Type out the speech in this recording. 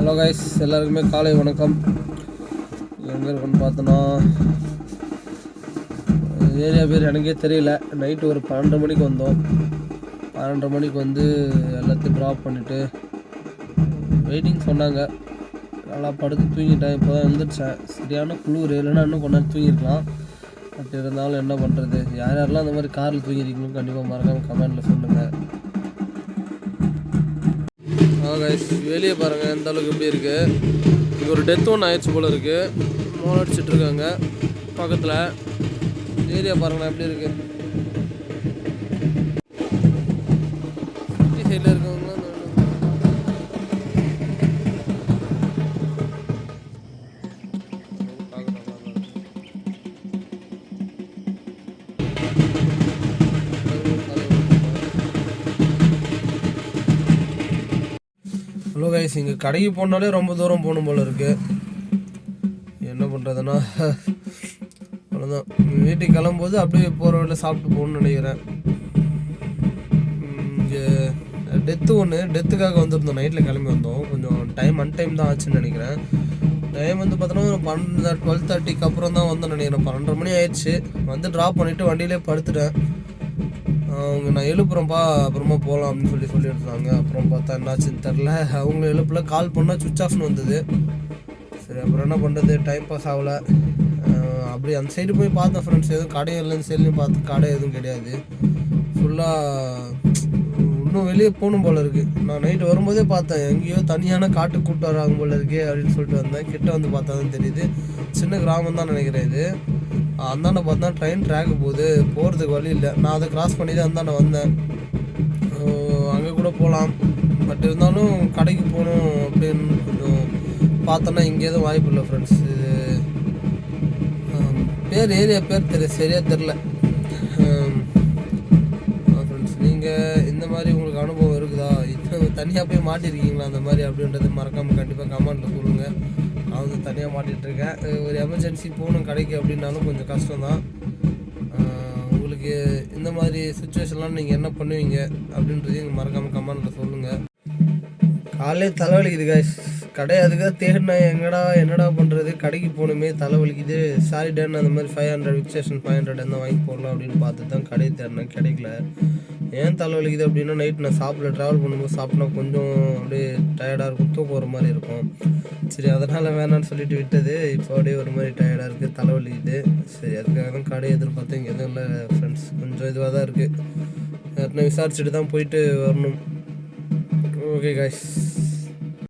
Hello guys எல்லாருக்குமே காலை வணக்கம். எங்கே இருக்குன்னு பார்த்தோன்னா ஏரியா பேர் எனக்கே தெரியல. நைட்டு ஒரு பன்னெண்டு மணிக்கு வந்தோம். பன்னெண்டரை மணிக்கு வந்து எல்லாத்தையும் ட்ராப் பண்ணிவிட்டு வெயிட்டிங் சொன்னாங்க. நல்லா படுத்து தூங்கிட்டேன். இப்போ தான் எழுந்திரிச்சேன் சரியான குளிர். இல்லைன்னா இன்னும் கொஞ்ச நேரம் அப்படி பட் இருந்தாலும் என்ன பண்ணுறது யார் யாரெல்லாம் அந்த மாதிரி காரில் தூங்கிருக்கீங்களோ கண்டிப்பாக மறக்காமல் கமெண்டில் சொல்லுங்கள் வெளியே பாருங்கள் எந்த அளவுக்கு எப்படி இருக்குது இங்கே ஒரு டெத் ஒன்று ஆயிடுச்சு போல் இருக்குது மோல் அடிச்சிட்டு இருக்காங்க. பக்கத்தில். ஏரியா பாருங்களேன் எப்படி இருக்கு. சைடில் இருக்கவங்களாம் ஹலோ கைஸ் இங்கே கடைக்கு போனாலே ரொம்ப தூரம் போகணும் போல இருக்கு. என்ன பண்ணுறதுன்னா அவ்வளோதான் வீட்டுக்கு கிளம்பும்போது அப்படியே போகிற வழியில் சாப்பிட்டு போகணும்னு நினைக்கிறேன். இங்கே டெத்து ஒன்று டெத்துக்காக வந்திருந்தோம். நைட்டில் கிளம்பி வந்தோம். கொஞ்சம் டைம் அன்டைம் தான் ஆச்சுன்னு நினைக்கிறேன். டைம் வந்து பார்த்தோன்னா ஒரு பன்னெண்டு டுவெல் தேர்ட்டிக்கு அப்புறம் தான் வந்தேன் நினைக்கிறேன். பன்னெண்டரை மணி ஆயிடுச்சு. வந்து ட்ராப் பண்ணிவிட்டு வண்டியிலே படுத்துட்டேன். அவங்க நான் எழுப்புறேன்ப்பா அப்புறமா போகலாம் அப்படின்னு சொல்லி சொல்லியிருந்தாங்க. அப்புறம் பார்த்தா என்னாச்சுன்னு தெரில அவங்க எழுப்பில் கால் பண்ணால் சுவிச் ஆஃப்னு வந்தது. சரி அப்புறம் என்ன பண்ணுறது டைம் பாஸ் ஆகலை. அப்படி அந்த சைடு போய் பார்த்தேன் ஃப்ரெண்ட்ஸ் எதுவும் கடை இல்லைன்னு சொல்லி பார்த்து கடை எதுவும் கிடையாது. ஃபுல்லாக இன்னும் வெளியே போகணும் போல இருக்குது நான் நைட்டு வரும்போதே பார்த்தேன். எங்கேயோ தனியான காட்டுக்கு கூப்பிட்டு வராங்க போல இருக்கே அப்படின்னு சொல்லிட்டு வந்தேன். கிட்ட வந்து பார்த்தா தான் தெரியுது. சின்ன கிராமம் தான் நினைக்கிறேன் இது. அந்தாண்ட பார்த்தா ட்ரெயின் ட்ராக் போகுது. போகிறதுக்கு வழி இல்லை. நான் அதை கிராஸ் பண்ணி தான் அந்தாண்ட வந்தேன். அங்கே கூட போகலாம் பட் இருந்தாலும் கடைக்கு போகணும் அப்படின்னு கொஞ்சம் பார்த்தோன்னா இங்கே எதுவும் வாய்ப்பு இல்லை ஃப்ரெண்ட்ஸ் இது பேர் ஏரியா பேர் தெரியல. சரியாக தெரில ஃப்ரெண்ட்ஸ் நீங்கள் இந்த மாதிரி உங்களுக்கு அனுபவம் இருக்குதா? இப்போ தனியாக போய் மாட்டிருக்கீங்களா அந்த மாதிரி அப்படின்றது மறக்காமல் கண்டிப்பாக கமெண்ட்டில் சொல்லுங்கள் நான் வந்து தனியாக மாட்டிகிட்ருக்கேன் இருக்கேன் ஒரு எமர்ஜென்சி போகணும் கடைக்கு அப்படின்னாலும் கொஞ்சம் கஷ்டம்தான். உங்களுக்கு இந்த மாதிரி சுச்சுவேஷன்லாம் நீங்கள் என்ன பண்ணுவீங்க அப்படின்றதையும் மறக்காமல் கமெண்ட்டில் சொல்லுங்கள் காலையில் தலைவலிக்குது காய்ஸ் கடை அதுக்காக தேடினேன் எங்கடா என்னடா பண்ணுறது கடைக்கு போகணுமே தலைவலிக்குது. சாரி டன் அந்த மாதிரி ஃபைவ் ஹண்ட்ரட் விக்ஸேஷன் ஃபைவ் ஹண்ட்ரட் இருந்தால் வாங்கி போடலாம் அப்படின்னு பார்த்து தான் கடையை தேடினேன். கிடைக்கல. ஏன் தலைவலிக்குது அப்படின்னா நைட் நான் சாப்பிட ட்ராவல் பண்ணும்போது சாப்பிட்டா கொஞ்சம் அப்படியே டயர்டாக இருக்கும். தூக்கம் ஒரு மாதிரி இருக்கும். சரி அதனால் வேணான்னு சொல்லிட்டு விட்டது. இப்போ அப்படியே ஒரு மாதிரி டயர்டாக இருக்குது தலைவலிக்குது. சரி அதுக்காக தான் கடையை எதிர்பார்த்து இங்கே எதுவும் இல்லை ஃப்ரெண்ட்ஸ் கொஞ்சம் இதுவாக தான் இருக்குது யாருன்னா விசாரிச்சுட்டு தான் போயிட்டு வரணும். Okay guys